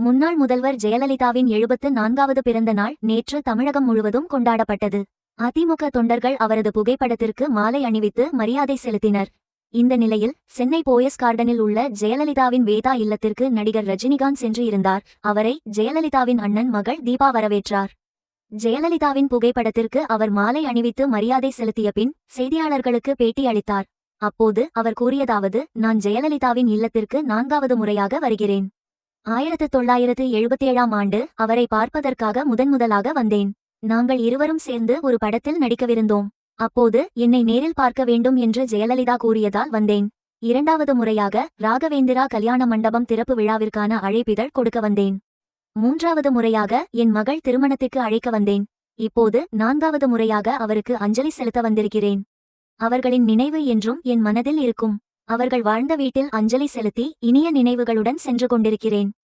முன்னாள் முதல்வர் ஜெயலலிதாவின் எழுபத்து நான்காவது பிறந்த நாள் நேற்று தமிழகம் முழுவதும் கொண்டாடப்பட்டது. அதிமுக தொண்டர்கள் அவரது புகைப்படத்திற்கு மாலை அணிவித்து மரியாதை செலுத்தினர். இந்த நிலையில் சென்னை போயஸ் கார்டனில் உள்ள ஜெயலலிதாவின் வேதா இல்லத்திற்கு நடிகர் ரஜினிகாந்த் சென்று இருந்தார். அவரை ஜெயலலிதாவின் அண்ணன் மகள் தீபா வரவேற்றார். ஜெயலலிதாவின் புகைப்படத்திற்கு அவர் மாலை அணிவித்து மரியாதை செலுத்திய பின் செய்தியாளர்களுக்கு பேட்டி அளித்தார். அப்போது அவர் கூறியதாவது நான் ஜெயலலிதாவின் இல்லத்திற்கு நான்காவது முறையாக வருகிறேன். ஆயிரத்து தொள்ளாயிரத்து எழுபத்தேழாம் ஆண்டு அவரை பார்ப்பதற்காக முதன்முதலாக வந்தேன். நாங்கள் இருவரும் சேர்ந்து ஒரு படத்தில் நடிக்கவிருந்தோம். அப்போது என்னை நேரில் பார்க்க வேண்டும் என்று ஜெயலலிதா கூறியதால் வந்தேன். இரண்டாவது முறையாக ராகவேந்திரா கல்யாண மண்டபம் திறப்பு விழாவிற்கான அழைப்பிதழ் கொடுக்க வந்தேன். மூன்றாவது முறையாக என் மகள் திருமணத்திற்கு அழைக்க வந்தேன். இப்போது நான்காவது முறையாக அவருக்கு அஞ்சலி செலுத்த வந்திருக்கிறேன். அவர்களின் நினைவு என்றும் என் மனதில் இருக்கும். அவர்கள் வாழ்ந்த வீட்டில் அஞ்சலி செலுத்தி இனிய நினைவுகளுடன் சென்று கொண்டிருக்கிறேன்.